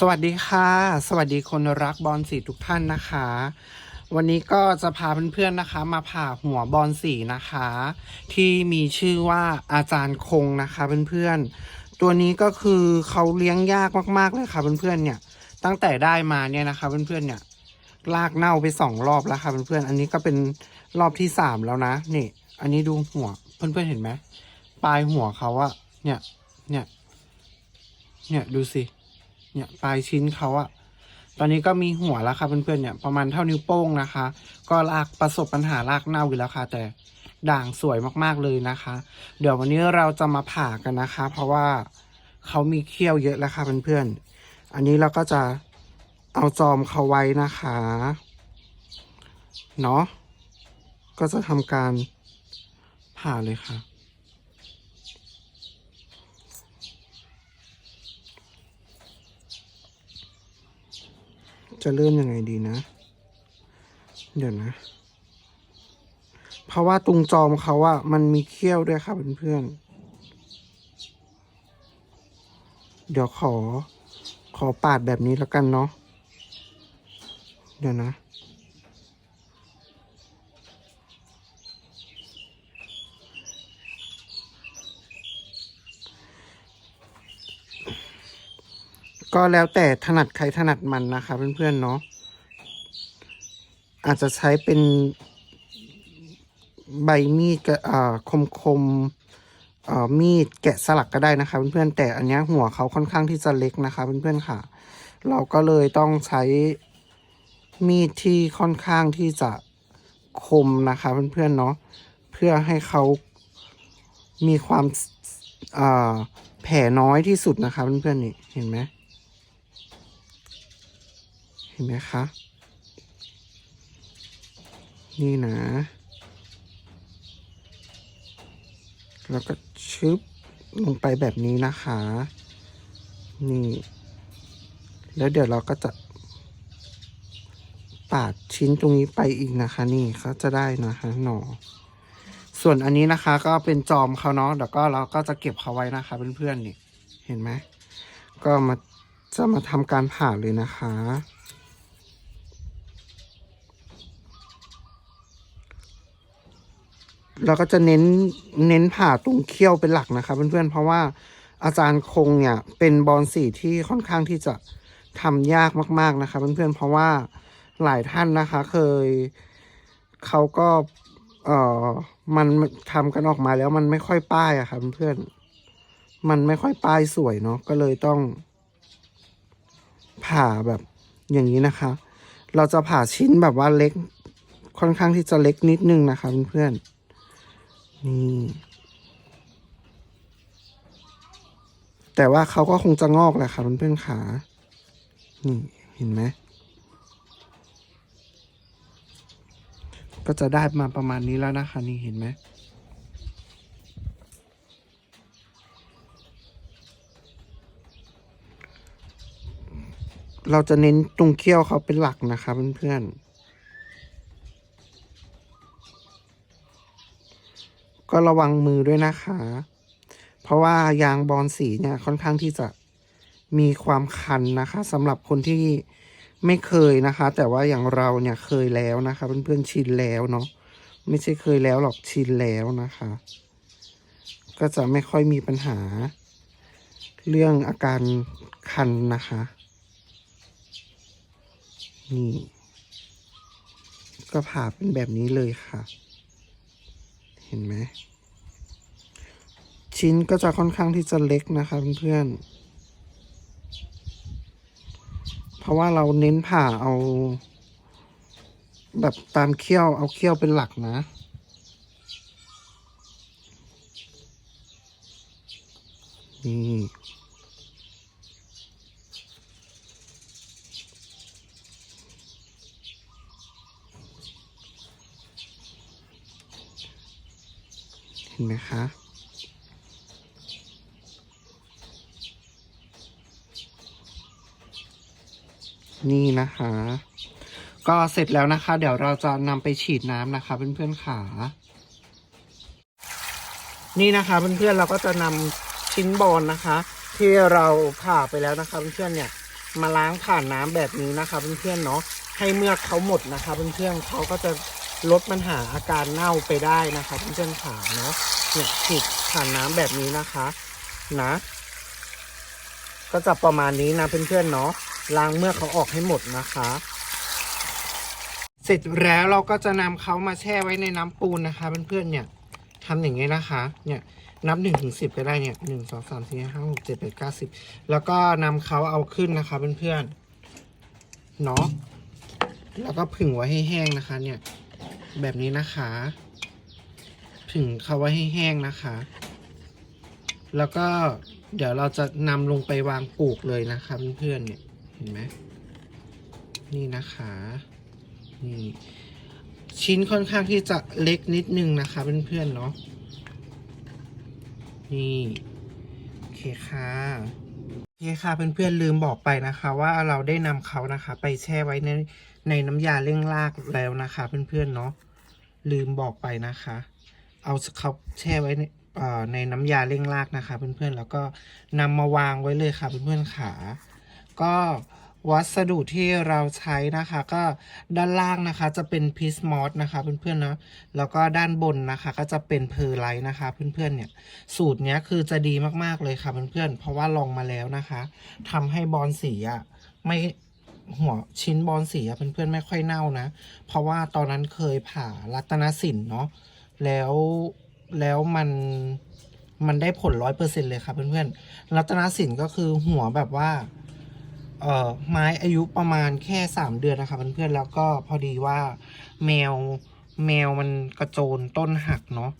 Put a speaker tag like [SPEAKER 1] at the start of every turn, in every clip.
[SPEAKER 1] สวัสดีค่ะ สวัสดีคนรักบอลสีทุกท่านนะคะ วันนี้ก็จะพาเพื่อนๆนะคะ มาผ่าหัวบอลสีนะคะ ที่มีชื่อว่าอาจารย์คงนะคะเพื่อนๆตัวนี้ก็คือเขาเลี้ยงยากมากๆเลยค่ะเพื่อนๆเนี่ย ตั้งแต่ได้มาเนี่ยนะคะเพื่อนๆเนี่ยลากเน่าไปสองรอบแล้วค่ะเพื่อนๆอันนี้ก็เป็นรอบที่สามแล้วนะนี่อันนี้ดูหัวเพื่อนๆเห็นไหมปลายหัวเขาอะเนี่ยเนี่ยเนี่ยดูสิ เนี่ยปลายชิ้นเขาอะตอนนี้ก็มีหัวแล้วค่ะเพื่อนๆเนี่ยประมาณเท่านิ้วโป้งนะคะ ก็ลากประสบปัญหาลากเน่าอยู่แล้วค่ะ แต่ด่างสวยมากๆเลยนะคะ เดี๋ยววันนี้เราจะมาผ่ากันนะคะ เพราะว่าเขามีเขี้ยวเยอะแล้วค่ะเพื่อนๆอันนี้เราก็จะเอาจอมเขาไว้นะคะเนาะก็จะทำการผ่าเลยค่ะ จะเริ่มยังไงดีนะ เดี๋ยวนะ เพราะว่าตรงจอมเขาอะมันมีเขี้ยวด้วยค่ะเพื่อนๆเดี๋ยวขอ ขอปาดแบบนี้แล้วกันเนาะเดี๋ยวนะ ก็แล้วแต่ถนัดใครถนัดมันนะคะ เพื่อนๆเนาะอาจจะใช้เป็นใบมีดกับอ่าคมคมมีดแกะสลักก็ได้นะคะเพื่อนๆแต่อันนี้หัวเขาค่อนข้างที่จะเล็กนะคะเพื่อนๆค่ะ เราก็เลยต้องใช้มีดที่ค่อนข้างที่จะคมนะคะเพื่อนๆเนาะเพื่อให้เขามีความแผลน้อยที่สุดนะคะเพื่อนๆนี่เห็นไหม เห็นไหมคะ นี่นะ แล้วก็ชึบลงไปแบบนี้นะคะ นี่ แล้วเดี๋ยวเราก็จะปาดชิ้นตรงนี้ไปอีกนะคะ นี่เขาจะได้นะคะหนอส่วนอันนี้นะคะก็เป็นจอมเขาเนาะเดี๋ยวก็เราก็จะเก็บเขาไว้นะคะเพื่อนๆนี่ เห็นไหม ก็มาจะมาทำการผ่าเลยนะคะ เราก็จะเน้นเน้นผ่าตรงเขี้ยวเป็นหลักนะคะเพื่อนๆเพราะว่าอาจารย์คงเนี่ยเป็นบอลสีที่ค่อนข้างที่จะทำยากมาก ๆนะคะเพื่อนๆเพราะว่าหลายท่านนะคะเคยเขาก็เอ่อมันทำกันออกมาแล้วมันไม่ค่อยป้ายอะค่ะเพื่อนมันไม่ค่อยป้ายสวยเนาะก็เลยต้อง ผ่าแบบอย่างนี้นะคะ เราจะผ่าชิ้นแบบว่าเล็กค่อนข้างที่จะเล็กนิดนึงนะคะเพื่อนๆ นี่ แต่ว่าเขาก็คงจะงอกแหละค่ะเพื่อนๆขา นี่เห็นไหม ก็จะได้มาประมาณนี้แล้วนะคะนี่เห็นไหมเราจะเน้นตรงเขี้ยวเขาเป็นหลักนะคะเพื่อนๆ ก็ระวังมือด้วยนะคะ เพราะว่ายางบอลสีเนี่ยค่อนข้างที่จะมีความคันนะคะสำหรับคนที่ไม่เคยนะคะ แต่ว่าอย่างเราเนี่ยเคยแล้วนะคะเพื่อนๆชินแล้วเนาะไม่ใช่เคยแล้วหรอกชินแล้วนะคะ ก็จะไม่ค่อยมีปัญหา เรื่องอาการคันนะคะ นี่ ก็ผ่าเป็นแบบนี้เลยค่ะ เห็นไหมชิ้นก็จะค่อนข้างที่จะเล็กนะคะเพื่อนๆเพราะว่าเราเน้นผ่าเอา แบบตามเขี้ยวเอาเขี้ยวเป็นหลักนะนี่ เห็นไหมคะนี่นะคะ ก็เสร็จแล้วนะคะ เดี๋ยวเราจะนำไปฉีดน้ำนะคะ เพื่อนๆขานี่นะคะเพื่อนๆเราก็จะนำชิ้นบอลนะคะ ที่เราผ่าไปแล้วนะคะเพื่อนๆเนี่ยมาล้างผ่านน้ำแบบนี้นะคะเพื่อนๆเนาะให้เมือกเขาหมดนะคะเพื่อนๆเขาก็จะ ลดปัญหาอาการเน่าไปได้นะคะเพื่อนๆขาเนาะเนี่ยฉีดผ่านน้ำแบบนี้นะคะนะ ก็จะประมาณนี้นะเพื่อนๆเนาะล้างเมื่อเขาออกให้หมดนะคะ เสร็จแล้วเราก็จะนำเขามาแช่ไว้ในน้ำปูนนะคะเพื่อนๆเนี่ยทำอย่างนี้นะคะ เนี่ยนับหนึ่งถึงสิบก็ได้เนี่ยหนึ่งสองสามสี่ห้าหกเจ็ดแปดเก้าสิบแล้วก็นำเขาเอาขึ้นนะคะเพื่อนๆเนาะแล้วก็ผึ่งไว้ให้แห้งนะคะ เนี่ย แบบนี้นะคะผึ่งเขาไว้ให้แห้งนะคะ แล้วก็เดี๋ยวเราจะนำลงไปวางปลูกเลยนะคะเพื่อนๆเนี่ยเห็นไหมนี่นะคะนี่ชิ้นค่อนข้างที่จะเล็กนิดนึงนะคะเพื่อนๆเนาะนี่โอเคค่ะโอเคค่ะเพื่อนๆลืมบอกไปนะคะ ว่าเราได้นำเขานะคะ ไปแช่ไว้ในในน้ำยาเร่งรากแล้วนะคะ เพื่อนๆเนาะ ลืมบอกไปนะคะ เอาเขาแช่ไว้ในในน้ำยาเร่งรากนะคะ เพื่อนๆ แล้วก็นำมาวางไว้เลยค่ะเพื่อนๆขาก็วัสดุที่เราใช้นะคะก็ด้านล่างนะคะจะเป็นพิสมอสนะคะเพื่อนๆนะแล้วก็ด้านบนนะคะก็จะเป็นเพอร์ไลท์นะคะเพื่อนๆเนี่ยสูตรเนี้ยคือจะดีมากๆเลยค่ะเพื่อนๆเพราะว่าลองมาแล้วนะคะทำให้บอลสีอะไม่ หัวชิ้นบอลสีอะเพื่อนๆไม่ค่อยเน่านะ เพราะว่าตอนนั้นเคยผ่ารัตนสินเนาะแล้วแล้วมันมันได้ผลร้อยเปอร์เซ็นเลยค่ะเพื่อนๆรัตนสินก็คือหัวแบบว่าเอ่อไม้อายุประมาณแค่สามเดือนนะคะเพื่อนๆแล้วก็พอดีว่าแมวแมวมันกระโจนต้นหักเนาะ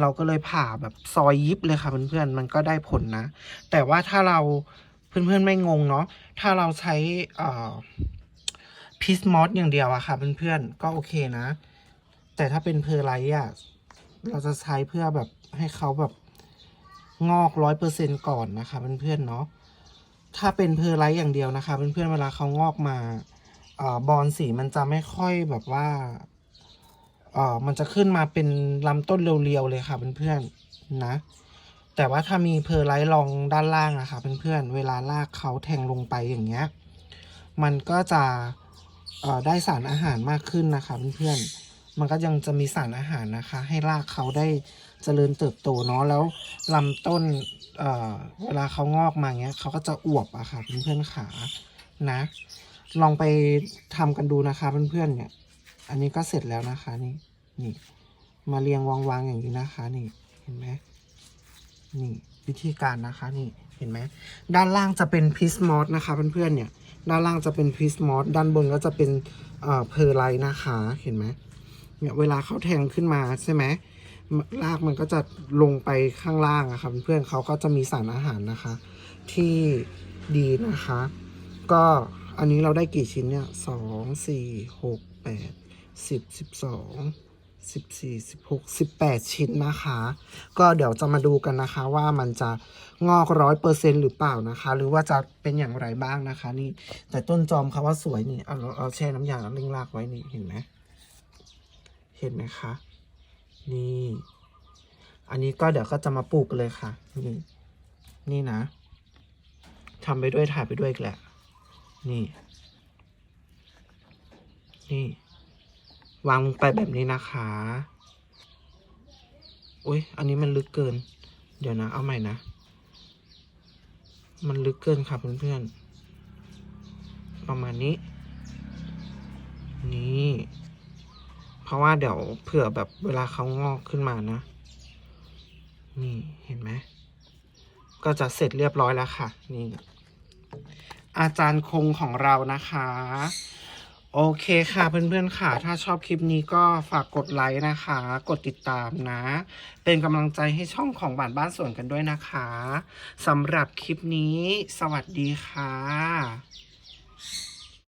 [SPEAKER 1] เราก็เลยผ่าแบบซอยยิบเลยค่ะเพื่อนๆมันก็ได้ผลนะ แต่ว่าถ้าเรา เพื่อนๆไม่งงเนาะถ้าเราใช้พิสมอสอย่างเดียวอะค่ะเพื่อนๆก็โอเคนะ แต่ถ้าเป็นเพอร์ไลท์อะเราจะใช้เพื่อแบบให้เขาแบบงอกร้อยเปอร์เซ็นก่อนนะคะเพื่อนๆเนาะถ้าเป็นเพอร์ไลท์อย่างเดียวนะคะเพื่อนๆเวลาเขางอกมาอบอลสีมันจะไม่ค่อยแบบว่าเอ่อมันจะขึ้นมาเป็นลำต้นเรียวๆเลยค่ะเพื่อนๆนะ แต่ว่าถ้ามีเพอร์ไลท์รองด้านล่างอะค่ะเพื่อนๆเวลาลากเขาแทงลงไปอย่างเงี้ยมันก็จะได้สารอาหารมากขึ้นนะคะเพื่อนๆมันก็ยังจะมีสารอาหารนะคะ ให้รากเขาได้เจริญเติบโตเนาะแล้วลำต้นเเวลาเขางอกมาเงี้ยเขาก็จะอวบอะค่ะเพื่อนๆขานะ ลองไปทำกันดูนะคะเพื่อนๆเนี่ย อันนี้ก็เสร็จแล้วนะคะนี่นี่มาเรียงวางๆอย่างนี้นะคะนี่เห็นไหม นี่วิธีการนะคะนี่เห็นไหมด้านล่างจะเป็นพิสมอสนะคะเพื่อนๆเนี่ยด้านล่างจะเป็นพิสมอสด้านบนก็จะเป็นเอ่อเพอร์ไลนะคะเห็นไหมเนี่ยเวลาเขาแทงขึ้นมาใช่ไหมรากมันก็จะลงไปข้างล่างอะครับเพื่อนๆเขาก็จะมีสารอาหารนะคะ ที่ดีนะคะ ก็อันนี้เราได้กี่ชิ้นเนี่ยสองสี่หกแปดสิบสิบสอง สิบสี่สิบหกสิบแปดชิ้นนะคะ ก็เดี๋ยวจะมาดูกันนะคะ ว่ามันจะงอกร้อยเปอร์เซ็นหรือเปล่านะคะ หรือว่าจะเป็นอย่างไรบ้างนะคะ นี่ แต่ต้นจอมเขาว่าสวยนี่เอาเราเอาแช่น้ำยาแล้วเร่งรากไว้นี่เห็นไหมเห็นไหมคะนี่ อันนี้ก็เดี๋ยวก็จะมาปลูกเลยค่ะ นี่ นี่นะทำไปด้วยถ่ายไปด้วยอีกแหละ นี่ นี่ วางลงไปแบบนี้นะคะอุ้ยอันนี้มันลึกเกิน เดี๋ยวนะ เอาใหม่นะ มันลึกเกินค่ะเพื่อนๆ ประมาณนี้ นี่ เพราะว่าเดี๋ยวเผื่อแบบเวลาเขางอกขึ้นมานะ นี่เห็นไหม ก็จะเสร็จเรียบร้อยแล้วค่ะ นี่ อาจารย์คงของเรานะคะ โอเคค่ะเพื่อนๆค่ะ ถ้าชอบคลิปนี้ก็ฝากกดไลค์นะคะ กดติดตามนะ เป็นกำลังใจให้ช่องของบ้านบ้านสวนกันด้วยนะคะสำหรับคลิปนี้ สวัสดีค่ะ